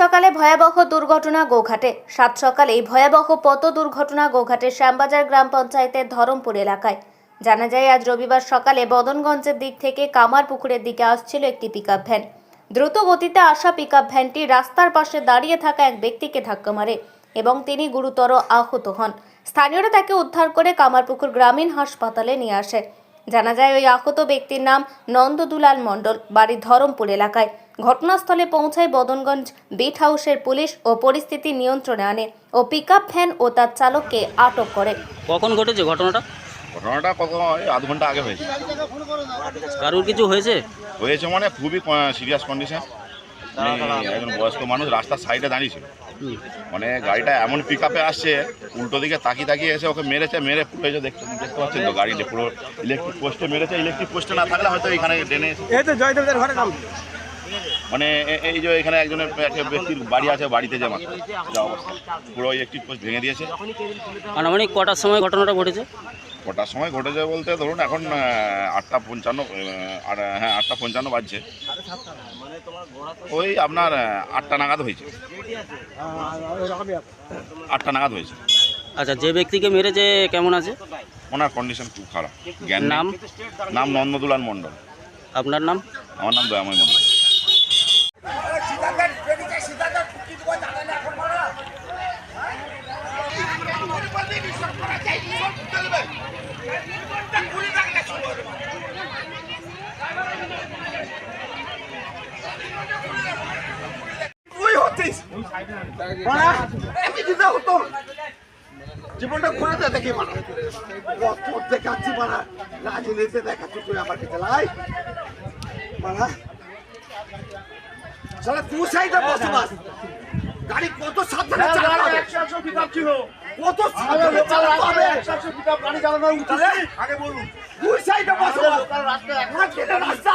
সকালে ভয়াবহ দুর্ঘটনা গোঘাটে। সাত সকালে এই ভয়াবহ পথ দুর্ঘটনা গোঘাটে শ্যামবাজার গ্রাম পঞ্চায়েতের ধরমপুর এলাকায়। জানা যায়, আজ রবিবার সকালে বদনগঞ্জের দিক থেকে কামারপুকুরের দিকে আসছিল একটি পিকআপ ভ্যান দ্রুত গতিতে আসা পিকআপ ভ্যানটি রাস্তার পাশে দাঁড়িয়ে থাকা এক ব্যক্তিকে ধাক্কা মারে এবং তিনি গুরুতর আহত হন। স্থানীয়রা তাকে উদ্ধার করে কামারপুকুর গ্রামীণ হাসপাতালে নিয়ে আসে। জানা যায়, ওই আহত ব্যক্তির নাম নন্দদুলাল মণ্ডল, বাড়ি ধরমপুর এলাকায়। ঘটনাস্থলে পৌঁছায় বদনগঞ্জ বিট হাউসের পুলিশ ও পরিস্থিতি নিয়ন্ত্রণে আনে ও পিকআপ ভ্যান ও তার চালককে আটক করে। কখন ঘটেছে ঘটনাটা? ঘটনাটা কত ওই আধ ঘণ্টা আগে হয়েছে। কারোর কিছু হয়েছে? হয়েছে মানে খুবই সিরিয়াস কন্ডিশন একজন বয়স্ক মানুষ রাস্তার সাইডে দাঁড়িয়েছিল। মানে গাড়িটা এমন পিক আপে আসছে উল্টো দিকে তাকিয়ে তাকিয়ে এসে ওকে মেরেছে মেরে পুরো যে দেখতে দেখতে পাচ্ছেন তো গাড়িটা পুরো ইলেকট্রিক পোস্টে মেরেছে। ইলেকট্রিক পোস্টে না থাকলে হয়তো এখানে ডেনে এসে এই তো জয়দেবদের ঘরে মানে এই যে এখানে একজনের একটা ব্যক্তির বাড়ি আছে বাড়িতে যে মাথা যা অবস্থা। পুরো ইলেকট্রিক পোস্ট ভেঙে দিয়েছে। আনুমানিক কটার সময় ঘটনাটা ঘটেছে? কটার সময় ঘটেছে বলতে ধরুন এখন আটটা পঞ্চান্ন হ্যাঁ আটটা পঞ্চান্ন বাজছে। ওই আপনার আটটা নাগাদ হয়েছে। আটটা নাগাদ হয়েছে। আচ্ছা যে ব্যক্তিকে মেরেছে কেমন আছে? ওনার কন্ডিশন খুব খারাপ। জ্ঞান। নাম? নাম নন্দদুলাল মণ্ডল। আপনার নাম? আমার নাম দয়াময় মণ্ডল তুই হচ্ছিস মারা আমি দিতে হতো জীবনটা ঘুরে দে দেখি মারা কত দেখাচ্ছি মারা রাজনীতিতে দেখাচ্ছি তুই আমার কাছে লাই মারা সাইডে বসবাস গাড়ি কত সাবধানে চালাতে কত সাবধানে চালাতে হবে আগে বলুন তুই সাইডে বসবাস রাস্তা রাস্তা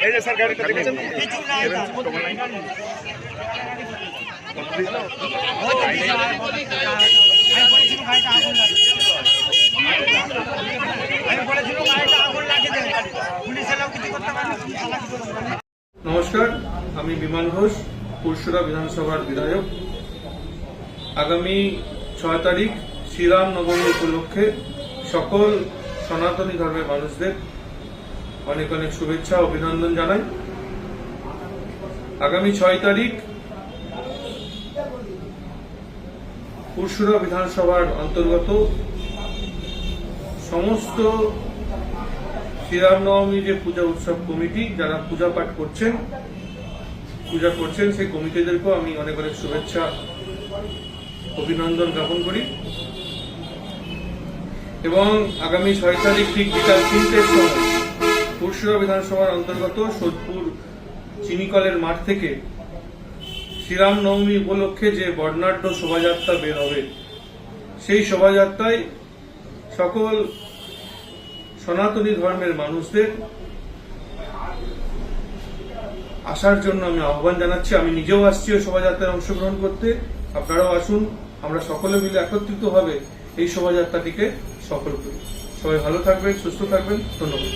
এই যে স্যার গাড়িটা দেখেছেন নমস্কার, আমি বিমান ঘোষ, পুরসুরা বিধানসভার বিধায়ক। আগামী ছয় তারিখ শ্রীরাম নবমী উপলক্ষে সকল সনাতনী ধর্মের মানুষদের অনেক অনেক শুভেচ্ছা, অভিনন্দন জানাই। আগামী ছয় তারিখ পুরসুরা বিধানসভার অন্তর্গত সমস্ত শ্রীরামনবমী যে পূজা উৎসব কমিটি, যারা পূজা পাঠ করছেন, পূজা করছেন, সেই কমিটিদেরকেও আমি অনেক অনেক শুভেচ্ছা, অভিনন্দন জ্ঞাপন করি। এবং আগামী ছয় তারিখ ঠিক বিকাল তিনটের সময় পুরসুরা বিধানসভার অন্তর্গত সোদপুর চিনিকলের মাঠ থেকে শ্রীরাম নবমী উপলক্ষে যে বর্ণাঢ্য শোভাযাত্রা বের হবে, সেই শোভাযাত্রায় সকল সনাতনী ধর্মের মানুষদের আসার জন্য আমি আহ্বান জানাচ্ছি। আমি নিজেও আসছি ওই শোভাযাত্রায় অংশগ্রহণ করতে। আপনারাও আসুন। আমরা সকলে মিলে একত্রিত হবে এই শোভাযাত্রাটিকে সফল করি। সবাই ভালো থাকবেন, সুস্থ থাকবেন। ধন্যবাদ।